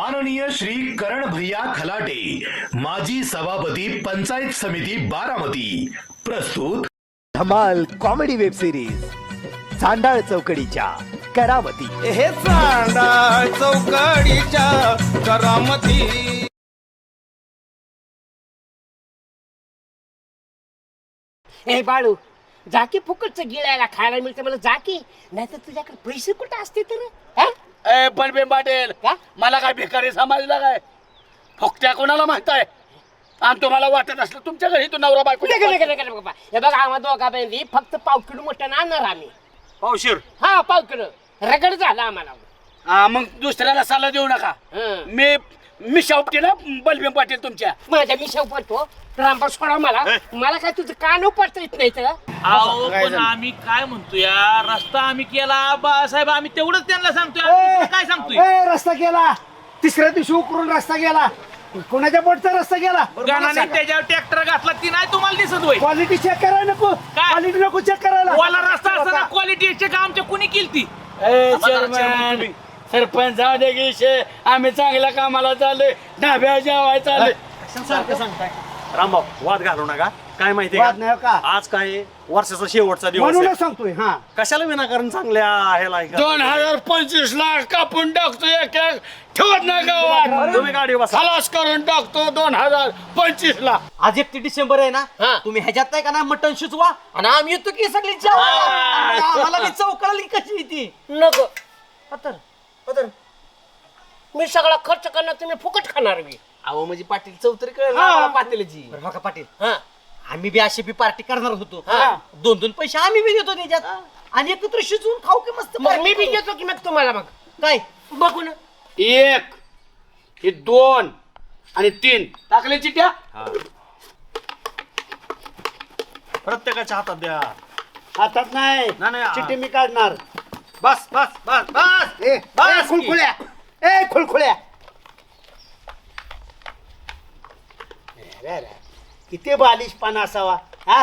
माननीय श्री करण भैया खलाटे माजी सभापती पंचायत समिती बारामती. प्रस्तुत धमाल कॉमेडी वेब सिरीज चांडाळ चौकडीच्या करावती हे चांडा चौकडीच्या करामती. ए बाळू जा की फुकटचं गिळायला खायला मिळतं मला जा की नाही तर तुझ्याकडे पैसे कुठं असते तर हा? ए पण बे पाटील का? मला काय भिकारी समजला काय? फुकट्या कोणाला माहीत आहे आणि तुम्हाला वाटत असलं तुमच्या घरी तू नवरा बायको बाबा. हे बघा आम्हा दोघा बहिणी फक्त पाव किलो मटण आणणार आम्ही. पावशीर. हा पाव किलो रगड झाला आम्हाला. हा मग दुसऱ्याला सल्ला देऊ नका. हं. मी मी शावटी ना बलभीम पाटील तुमच्या. माझ्या मी शेव पडतो रामबा सोडा मला. मला काय तुझं कान पडता येत नाही तर? अहो पण आम्ही काय म्हणतोय रस्ता आम्ही केला बाळासाहेब आम्ही तेवढंच त्यांना सांगतोय. आम्ही दुसरं काय सांगतोय? ए, रस्ता गेला तिसऱ्या दिवशी उकरून रस्ता गेला कोणाच्या पोटचा रस्ता गेला गाणाने त्याच्यावर ट्रॅक्टर घातला ती नाही तुम्हाला दिसत होय. क्वालिटी चेक करायला नको. काय? क्वालिटी नको चेक करायला. वाला रस्ता असताना क्वालिटी चेक आमच्या कुणी केली चेअरमॅन सरपंच जाऊ दे की शे आम्ही चांगल्या कामाला चाललोय. ढाब्या जेवाय चाललोय. सारखं सांगताय. रामभाऊ वाद घालू नका. काय माहितीये वाद नाही हो का? आज काय वर्षाचा शेवटचा दिवस आहे. म्हणूनच सांगतोय हा. कशाला विनाकारण चांगल्या ह्याला ऐका? दोन हजार पंचवीस लाख कापून टाकतो एक एक. ठेवत गावात तुम्ही गाडी बसा. खलास करून टाकतो दोन हजार पंचवीस लाख आज एकटी डिसेंबर आहे ना? हा. तुम्ही ह्याच्यात नाही का ना मटण शिजवा? आणि आम्ही येतो की सगळी जेवायला. आम्हाला मी चौकळली कशी ती? नको. मी सगळा खर्च करणार तुम्ही फुकट खाणार मी अहो म्हणजे पाटील चौतरी कळलं पाटीलची. बघा पाटील. हा. आम्ही बी अशी बी पार्टी करणार होतो. हा. दोन दोन पैसे आम्ही बी देतो त्याच्यात. आणि एकत्र शिजवून खाऊ की मस्त मग मी बी करू. देतो की मग तुम्हाला मग? काय? बघू ना. एक हे दोन आणि तीन. टाकले चिट्या प्रत्येकाच्या हातात द्या. हातात नाही. नाही, नाही. चिठ्ठी मी काढणार. बस बस बस बस. ए ए, खुळखुळ्या ए खुळखुळ्या अरे, अरे. किती बालिशपणा असावा हा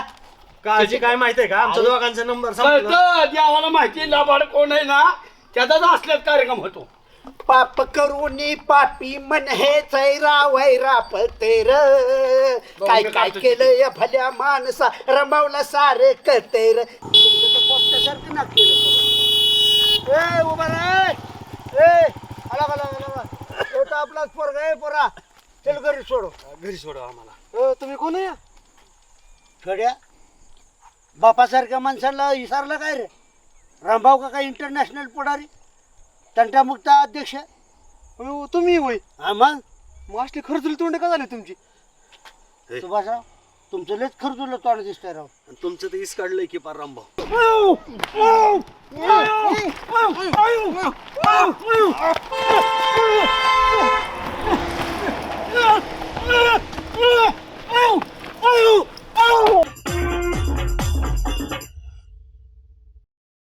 काळजी काय माहितीये का आमच्या दोघांचा नंबर संपला कळतं देवाला माहिती लाभाड कोण आहे ना त्याचाच असल्याच कार्यक्रम होतो पाप करूनी पापी मन हे चैरा वैरा पतेर काय काय केलं या भल्या माणसा रमवलं सारे कतेर सारखं ना केलं ए उभा रे ए आपलाच पोरगा आहे पोरा. चल घरी सोडो. घरी सोडा आम्हाला. अ, तुम्ही कोण आहे? छोड्या बापासारख्या माणसाला विसरलं काय रे? रामभाऊ का काय इंटरनॅशनल पुढारी तंटामुक्त अध्यक्ष? तुम्ही होय. हा मग? मग असली खर्चुली तोंड का झाली तुमची? सुभाषराव तुमचं लयच खर्चुलं तोंड दिसतंय राव. आणि तुमचं ते इस काढलंय की पार रामभाऊ.